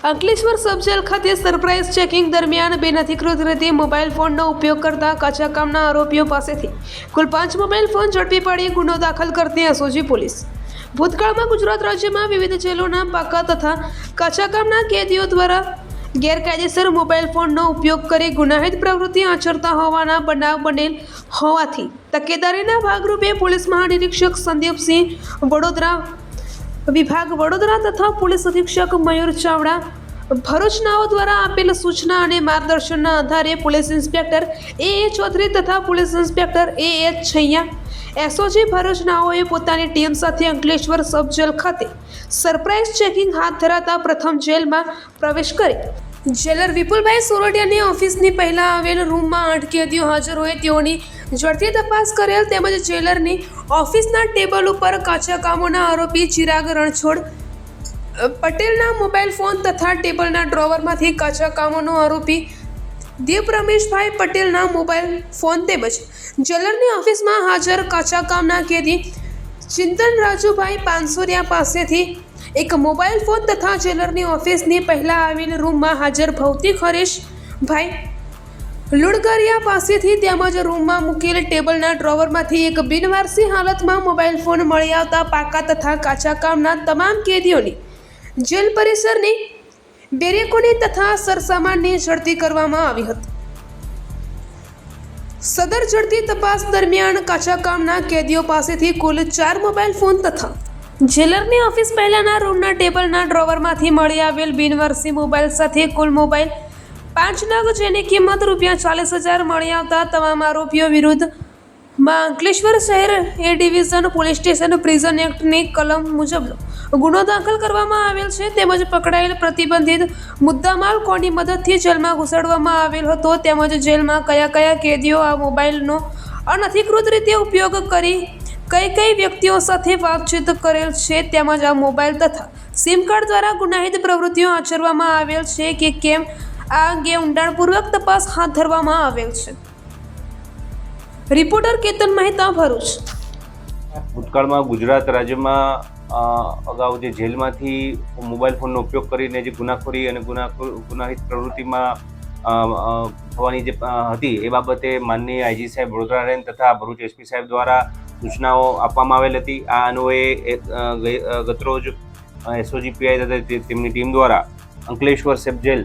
Ankleshwar sub jail ખાતે surprise checking દરમિયાન બિનઅધિકૃત રીતે મોબાઈલ ફોનનો ઉપયોગ કરતા કાચા કામના આરોપીઓ પાસેથી કુલ પાંચ મોબાઈલ ફોન ઝડપી પાડી ગુનો દાખલ કરતી અસોજી પોલીસ. ભૂતકાળમાં ગુજરાત રાજ્યમાં વિવિધ જેલોના પાકા તથા કાચા કામના કેદીઓ દ્વારા ગેરકાયદેસર મોબાઈલ ફોનનો ઉપયોગ કરી ગુનાહિત પ્રવૃત્તિ આચરતા હોવાના બનાવ બનેલ હોવાથી તકેદારીના ભાગરૂપે પોલીસ મહાનિરીક્ષક સંદીપસિંહ વડોદરા વિભાગ વડોદરા તથા પોલીસ અધિક્ષક મયુર ચાવડા ભરૂચનાઓ દ્વારા આપેલ સૂચના અને માર્ગદર્શનના આધારે police inspector A A Chaudhary તથા police inspector A H Chhaiya, SOG ભરૂચનાઓએ પોતાની ટીમ સાથે અંકલેશ્વર સબ જેલ ખાતે સરપ્રાઇઝ ચેકિંગ હાથ ધરાતા પ્રથમ જેલમાં પ્રવેશ કરી. જેલર વિપુલભાઈ સોરઠિયાની ઓફિસની પહેલાં આવેલ રૂમમાં આઠ કેદીઓ હાજર હોય તેઓની ઝડપી તપાસ કરેલ તેમજ જેલરની ઓફિસના ટેબલ ઉપર કાચા કામોના આરોપી ચિરાગ રણછોડ પટેલના મોબાઈલ ફોન તથા ટેબલના ડ્રોવરમાંથી કાચા કામોનો આરોપી દીપ રમેશભાઈ પટેલના મોબાઈલ ફોન તેમજ જેલરની ઓફિસમાં હાજર કાચા કામના કેદી ચિંતન રાજુભાઈ પાનસુરિયા પાસેથી એક મોબાઈલ ફોન તથા જેલરની ઓફિસની પહેલાં આવેલ રૂમમાં હાજર ભૌતિક હરેશભાઈ લુડગરિયા પાસેથી તેમજ રૂમમાં મૂકેલ ટેબલના ડ્રોવરમાંથી એક બિનવારસી હાલતમાં મોબાઈલ ફોન મળી આવતા પાકા તથા કાચા કામના તમામ કેદીઓની જેલ પરિસરની બેરેકોની તથા સરસામાનની ઝડપી કરવામાં આવી હતી. સદર ઝડપી તપાસ દરમિયાન કાચા કામના કેદીઓ પાસેથી કુલ ચાર મોબાઈલ ફોન તથા જેલરની ઓફિસ પહેલાના રૂમના ટેબલના ડ્રોવરમાંથી મળી આવેલ બિનવારસી મોબાઈલ સાથે કુલ મોબાઈલ પાંચ નગ જેની કિંમત રૂપિયા ચાલીસ હજાર મળી આવતા તમામ આરોપીઓ વિરુદ્ધમાં અંકલેશ્વર શહેર A division, police station, prison એક્ટની કલમ મુજબનો ગુનો દાખલ કરવામાં આવેલ છે. તેમજ પકડાયેલ પ્રતિબંધિત મુદ્દામાલ કોની મદદથી જેલમાં ઘુસાડવામાં આવેલ હતો તેમજ જેલમાં કયા કયા કેદીઓ આ મોબાઈલનો અનધિકૃત રીતે ઉપયોગ કરી કઈ કઈ વ્યક્તિઓ સાથે વાતચીત કરેલ છે તેમજ આ મોબાઈલ તથા સિમ કાર્ડ દ્વારા ગુનાહિત પ્રવૃત્તિઓ આચરવામાં આવેલ છે કે કેમ આ અંગે ઊંડાણપૂર્વક તપાસ હાથ ધરવામાં આવેલ છે. રિપોર્ટર કેતન મહેતા, ભરૂચ. ભૂતકાળમાં ગુજરાત રાજ્યમાં અગાઉ જે જેલમાંથી મોબાઈલ ફોનનો ઉપયોગ કરીને જે ગુનાખોરી અને ગુના ગુનાહિત પ્રવૃત્તિમાં થવાની જે હતી એ બાબતે માનનીય આઈજી સાહેબ વડોદરા રેન્જ તથા ભરૂચ એસપી સાહેબ દ્વારા સૂચનાઓ આપવામાં આવેલ હતી. આ અન્વયે ગતરોજ એસઓજી પીઆઈ તથા તેમની ટીમ દ્વારા અંકલેશ્વર સેબ જેલ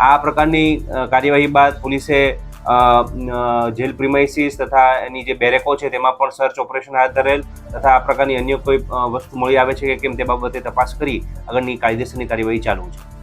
આ પ્રકારની કાર્યવાહી બાદ પોલીસે જેલ પ્રિમાઇસીસ તથા એની જે બેરેકો છે તેમાં પણ સર્ચ ઓપરેશન હાથ ધરેલ તથા આ પ્રકારની અન્ય કોઈ વસ્તુ મળી આવે છે કે કેમ તે બાબતે તપાસ કરી આગળની કાયદેસરની કાર્યવાહી ચાલુ છે.